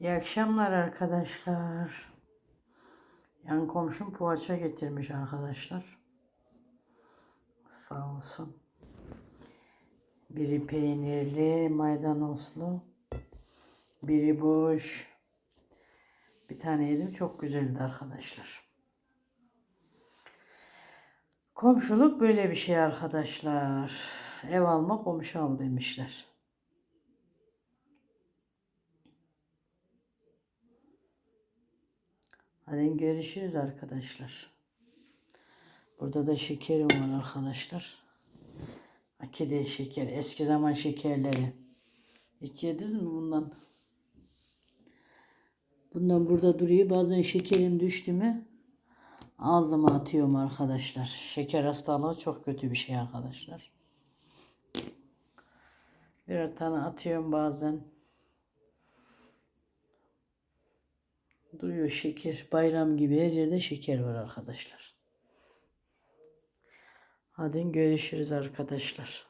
İyi akşamlar arkadaşlar. Yan komşum poğaça getirmiş arkadaşlar. Sağ olsun. Biri peynirli, maydanozlu. Biri boş. Bir tane yedim çok güzeldi arkadaşlar. Komşuluk böyle bir şey arkadaşlar. Ev alma komşu al demişler. Hadi görüşürüz arkadaşlar. Burada da şekerim var arkadaşlar. Akide şeker. Eski zaman şekerleri. Hiç yediniz mi bundan? Bundan burada duruyor. Bazen şekerim düştü mü ağzıma atıyorum arkadaşlar. Şeker hastalığı çok kötü bir şey arkadaşlar. Birer tane atıyorum bazen. Duruyor şeker. Bayram gibi her yerde şeker var arkadaşlar. Hadi görüşürüz arkadaşlar.